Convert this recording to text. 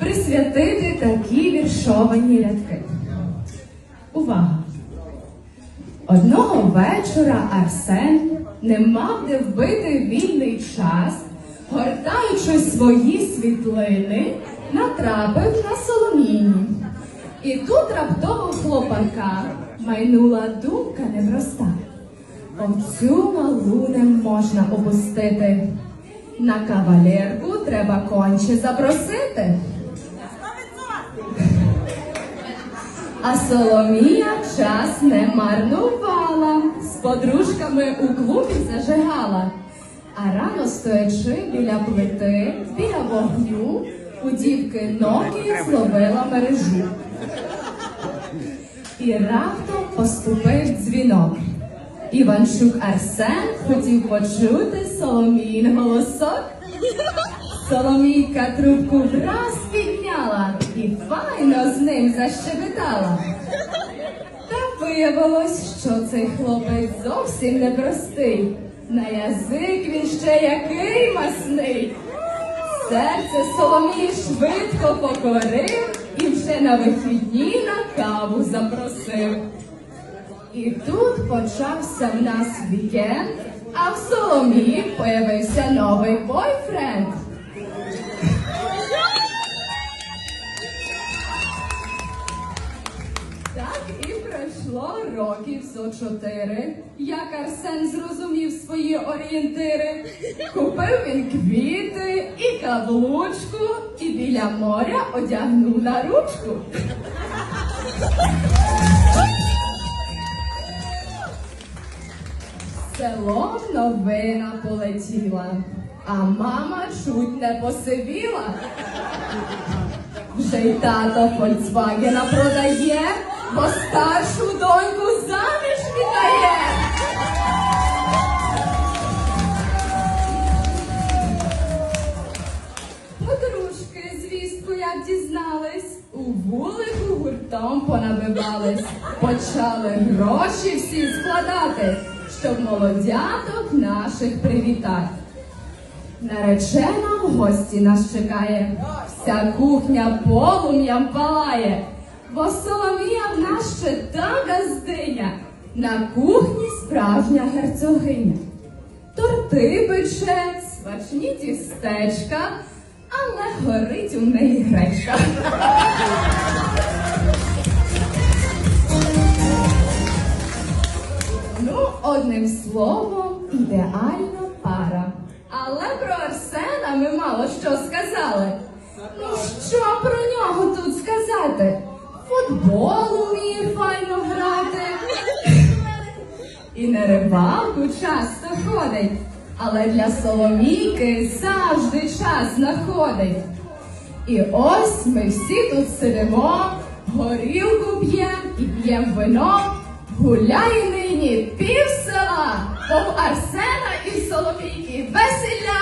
присвятити такі віршовані рядки. Увага! Одного вечора Арсен не мав де вбити вільний час, гортаючи свої світлини, натрапив на соломіні. І тут раптово хлопака майнула думка непроста. Овцю малу не можна опустити. На кавалерку треба конче запросити. А Соломія час не марнувала, з подружками у клубі зажигала. А рано стоячи біля плити, біля вогню, у дівки ноги зловила мережу. І раптом поступив дзвінок. Іванчук Арсен хотів почути Соломіїн голосок. Соломійка трубку враз підняла і файно ним защебетала. Та виявилось, що цей хлопець зовсім непростий. На язик він ще який масний. Серце Соломії швидко покорив і вже на вихідні на каву запросив. І тут почався в нас вікенд, а в Соломії появився новий бойфренд. Так і пройшло років зо чотири, як Арсен зрозумів свої орієнтири. Купив він квіти і каблучку, і біля моря одягнув на ручку. Селом новина полетіла, а мама чуть не посивіла. Вже й тато Фольксвагена продає, бо старшу доньку заміж віддає. Подружки звістку, як дізнались, у вулику гуртом понабивались, почали гроші всі складати, щоб молодяток наших привітати. Наречена в гості нас чекає, вся кухня полум'ям палає, бо Соломія в нас ще та газдиня, на кухні справжня герцогиня. Торти пече, смачні тістечка, але горить у неї гречка. Ну, одним словом, ідеальна пара. Але про Арсена ми мало що сказали. Ну, що про нього тут сказати? І на рибалку часто ходить. Але для Соломійки завжди час знаходить. І ось ми всі тут сидимо, горілку п'ємо і п'ємо вино. Гуляє нині пів села, бо Арсена і Соломійки весілля